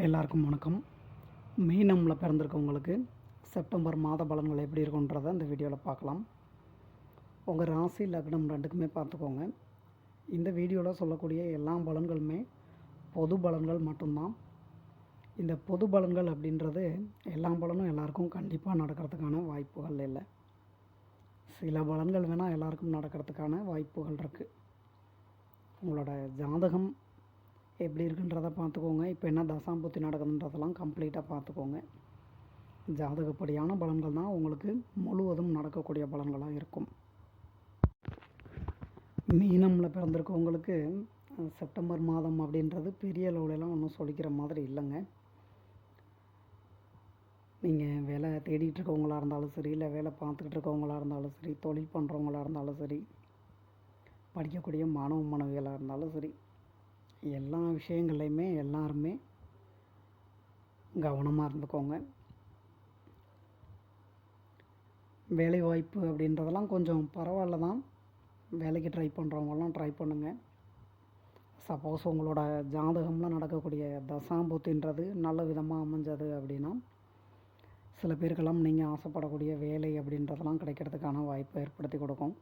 எல்லாருக்கும் வணக்கம். மீனமில் பிறந்திருக்கவங்களுக்கு செப்டம்பர் மாத பலன்கள் எப்படி இருக்குன்றதை இந்த வீடியோவில் பார்க்கலாம். உங்கள் ராசி லக்னம் ரெண்டுக்குமே பார்த்துக்கோங்க. இந்த வீடியோவில் சொல்லக்கூடிய எல்லா பலன்களுமே பொது பலன்கள் மட்டும்தான். இந்த பொது பலன்கள் அப்படின்றது எல்லா பலனும் எல்லாருக்கும் கண்டிப்பாக நடக்கிறதுக்கான வாய்ப்புகள் இல்லை. சில பலன்கள் வேணால் எல்லாருக்கும் நடக்கிறதுக்கான வாய்ப்புகள் இருக்குது உங்களோட ஜாதகம் எப்படி இருக்குன்றதை பார்த்துக்கோங்க. இப்போ என்ன தசாம்புத்தி நடக்குதுன்றதெல்லாம் கம்ப்ளீட்டாக பார்த்துக்கோங்க. ஜாதகப்படியான பலன்கள் தான் உங்களுக்கு முழுவதும் நடக்கக்கூடிய பலன்களாக இருக்கும். மீனமில் பிறந்திருக்கவங்களுக்கு செப்டம்பர் மாதம் அப்படின்றது பெரிய அளவுலலாம் ஒன்றும் சொல்லிக்கிற மாதிரி இல்லைங்க. நீங்கள் வேலை தேடிட்டு இருக்கவங்களா இருந்தாலும் சரி இல்லை வேலை பார்த்துக்கிட்டு இருக்கவங்களா இருந்தாலும் சரி தொழில் பண்ணுறவங்களா இருந்தாலும் சரி படிக்கக்கூடிய மாணவ மாணவிகளாக இருந்தாலும் சரி எல்லா விஷயங்கள்லையுமே எல்லாருமே கவனமாக இருந்துக்கோங்க. வேலைவாய்ப்பு அப்படின்றதெல்லாம் கொஞ்சம் பரவாயில்ல தான். வேலைக்கு ட்ரை பண்ணுறவங்கலாம் ட்ரை பண்ணுங்கள் சப்போஸ் உங்களோட ஜாதகம்லாம் நடக்கக்கூடிய தசாம்பூத்தின்றது நல்ல விதமாக அமைஞ்சது அப்படின்னா சில பேருக்கெல்லாம் நீங்கள் ஆசைப்படக்கூடிய வேலை அப்படின்றதெல்லாம் கிடைக்கிறதுக்கான வாய்ப்பை ஏற்படுத்தி கொடுக்கும்.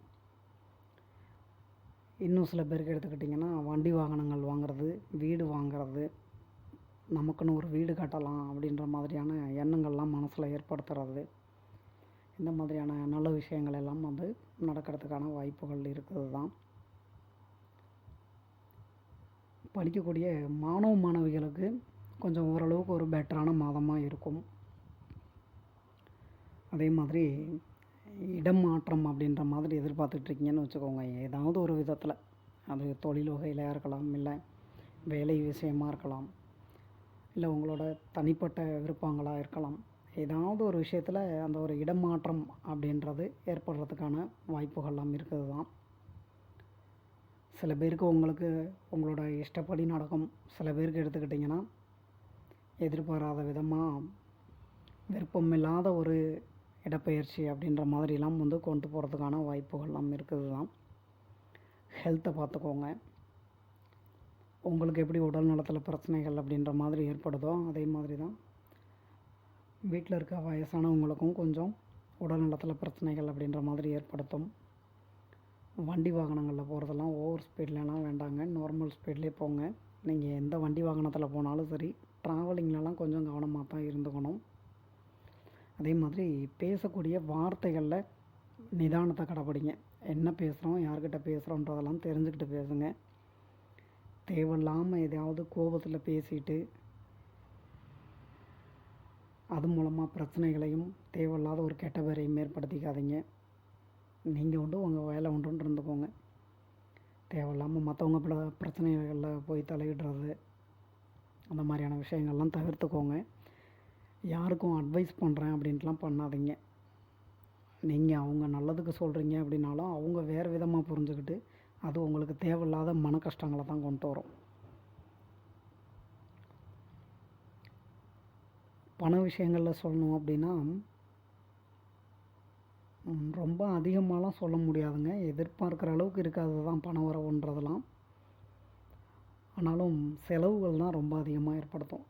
இன்னும் சில பேருக்கு எடுத்துக்கிட்டிங்கன்னா வண்டி வாகனங்கள் வாங்குறது வீடு வாங்குறது நமக்குன்னு ஒரு வீடு கட்டலாம் அப்படின்ற மாதிரியான எண்ணங்கள்லாம் மனசில் ஏற்படுத்துறது. இந்த மாதிரியான நல்ல விஷயங்கள் எல்லாம் வந்து நடக்கிறதுக்கான வாய்ப்புகள் இருக்கிறது தான் படிக்கக்கூடிய மாணவ மாணவிகளுக்கு கொஞ்சம் ஓரளவுக்கு ஒரு பெட்டரான மாதமாக இருக்கும். அதே மாதிரி இடம் மாற்றம் அப்படின்ற மாதிரி எதிர்பார்த்துட்டு இருக்கீங்கன்னு வச்சுக்கோங்க. ஏதாவது ஒரு விதத்தில். அது தொழில் வகையிலையாக இருக்கலாம் இல்லை வேலை விஷயமாக இருக்கலாம் இல்லை உங்களோட தனிப்பட்ட விருப்பங்களாக இருக்கலாம். ஏதாவது ஒரு விஷயத்தில் அந்த ஒரு இடம் மாற்றம் அப்படின்றது ஏற்படுறதுக்கான வாய்ப்புகள்லாம் இருக்குது தான் சில பேருக்கு உங்களுக்கு உங்களோட இஷ்டப்படி நடக்கும். சில பேருக்கு எடுத்துக்கிட்டிங்கன்னா எதிர்பாராத விதமாக விருப்பமில்லாத ஒரு இடப்பெயர்ச்சி அப்படின்ற மாதிரிலாம் வந்து கொண்டு போகிறதுக்கான வாய்ப்புகள்லாம் இருக்குது தான் ஹெல்த்தை பார்த்துக்கோங்க. உங்களுக்கு எப்படி உடல் நலத்தில் பிரச்சனைகள் அப்படின்ற மாதிரி ஏற்படுதோ அதே மாதிரி தான் வீட்டில் இருக்க வயசானவங்களுக்கும் கொஞ்சம் உடல் நலத்தில் பிரச்சனைகள் அப்படின்ற மாதிரி ஏற்படுத்தும். வண்டி வாகனங்களில் போகிறதெல்லாம் ஓவர் ஸ்பீட்லலாம் வேண்டாங்க. நார்மல் ஸ்பீட்லேயே போங்க. நீங்கள் எந்த வண்டி வாகனத்தில் போனாலும் சரி ட்ராவலிங்லலாம் கொஞ்சம் கவனமாக தான் இருந்துக்கணும். அதே மாதிரி பேசக்கூடிய வார்த்தைகளில் நிதானத்தை கடைப்பிடிங்க என்ன பேசுகிறோம் யார்கிட்ட பேசுகிறோன்றதெல்லாம் தெரிஞ்சுக்கிட்டு பேசுங்க. தேவையில்லாமல் எதையாவது கோபத்தில் பேசிட்டு அது மூலமாக பிரச்சனைகளையும் தேவையில்லாத ஒரு கெட்ட பேரையும் ஏற்படுத்திக்காதீங்க. நீங்கள் உண்டு உங்கள் வேலை உண்டுன்னு இருந்துக்கோங்க. தேவையில்லாமல் மற்றவங்க பிர பிரச்சனைகளில் போய் தலையிடுறது அந்த மாதிரியான விஷயங்கள்லாம் தவிர்த்துக்கோங்க. யாருக்கும் அட்வைஸ் பண்ணுறேன் அப்படின்ட்டுலாம் பண்ணாதீங்க. நீங்கள் அவங்க நல்லதுக்கு சொல்கிறீங்க அப்படின்னாலும் அவங்க வேறு விதமாக புரிஞ்சுக்கிட்டு அது உங்களுக்கு தேவையில்லாத மன கஷ்டங்களை தான் கொண்டு வரும். பண விஷயங்களில் சொல்லணும் அப்படின்னா ரொம்ப அதிகமாகலாம் சொல்ல முடியாதுங்க. எதிர்பார்க்குற அளவுக்கு இருக்காது தான் பண வரவுன்றதெல்லாம். ஆனாலும் செலவுகள் தான் ரொம்ப அதிகமாக ஏற்படுத்தும்.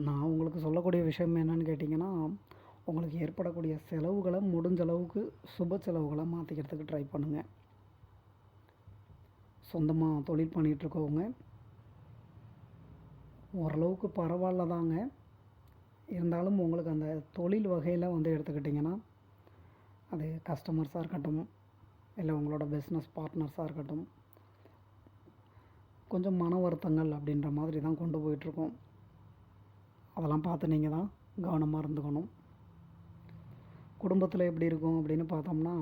நான் உங்களுக்கு சொல்லக்கூடிய விஷயம் என்னன்னு கேட்டிங்கன்னா உங்களுக்கு ஏற்படக்கூடிய செலவுகளை முடிஞ்ச அளவுக்கு சுப செலவுகளை மாற்றிக்கிறதுக்கு ட்ரை பண்ணுங்கள் சொந்தமாக தொழில் பண்ணிகிட்ருக்கவங்க ஓரளவுக்கு பரவாயில்ல தாங்க. இருந்தாலும் உங்களுக்கு அந்த தொழில் வகையில் வந்து எடுத்துக்கிட்டிங்கன்னா அது கஸ்டமர்ஸாக இருக்கட்டும் இல்லை உங்களோட பிஸ்னஸ் பார்ட்னர்ஸாக இருக்கட்டும் கொஞ்சம் மன வருத்தங்கள் அப்படின்ற மாதிரி தான் கொண்டு போயிட்டுருக்கோம் அதெல்லாம் பார்த்து நீங்கள் தான் கவனமாக இருந்துக்கணும். குடும்பத்தில் எப்படி இருக்கும் அப்படின்னு பார்த்தோம்னா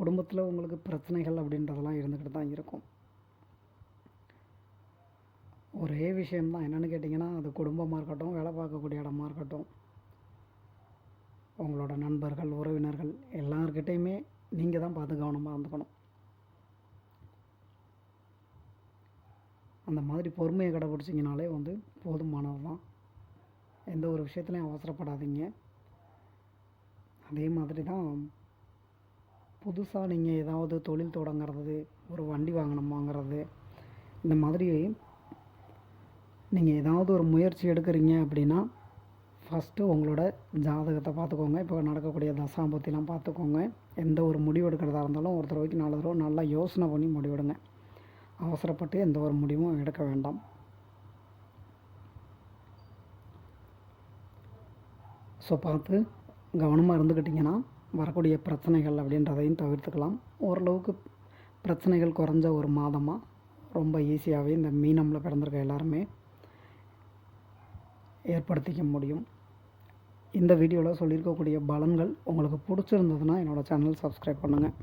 குடும்பத்தில் உங்களுக்கு பிரச்சனைகள் அப்படின்றதெல்லாம் இருந்துக்கிட்டு தான் இருக்கும். ஒரே விஷயம்தான் என்னென்னு கேட்டிங்கன்னா அது குடும்பமாக இருக்கட்டும் வேலை பார்க்கக்கூடிய இடமா இருக்கட்டும். உங்களோட நண்பர்கள் உறவினர்கள் எல்லார்கிட்டேயுமே நீங்கள் தான் பார்த்து கவனமாக இருந்துக்கணும். அந்த மாதிரி பொறுமையை கடைப்பிடிச்சிங்கனாலே வந்து போதும். எந்த ஒரு விஷயத்துலையும் அவசரப்படாதீங்க. அதே மாதிரி தான் புதுசாக நீங்கள் ஏதாவது தொழில் தொடங்குறது ஒரு வண்டி வாகனம் வாங்குறது இந்த மாதிரி நீங்கள் ஏதாவது ஒரு முயற்சி எடுக்கிறீங்க அப்படின்னா ஃபஸ்ட்டு உங்களோட ஜாதகத்தை பார்த்துக்கோங்க. இப்போ நடக்கக்கூடிய தசாம்பத்திலாம் பார்த்துக்கோங்க. எந்த ஒரு முடிவு எடுக்கிறதா இருந்தாலும் ஒரு தடவைக்கு நாலு தடவை நல்லா யோசனை பண்ணி முடிவெடுங்க. அவசரப்பட்டு எந்த ஒரு முடிவும் எடுக்க வேண்டாம். ஸோ பார்த்து கவனமாக இருந்துக்கிட்டிங்கன்னா வரக்கூடிய பிரச்சனைகள் அப்படின்றதையும் தவிர்த்துக்கலாம். ஓரளவுக்கு பிரச்சனைகள் குறைஞ்ச ஒரு மாதமாக ரொம்ப ஈஸியாகவே இந்த மீனமில் பிறந்திருக்க எல்லாருமே ஏற்படுத்திக்க முடியும். இந்த வீடியோவில் சொல்லியிருக்கக்கூடிய பலன்கள் உங்களுக்கு பிடிச்சிருந்ததுன்னா என்னோடய சேனல் சப்ஸ்கிரைப் பண்ணுங்கள்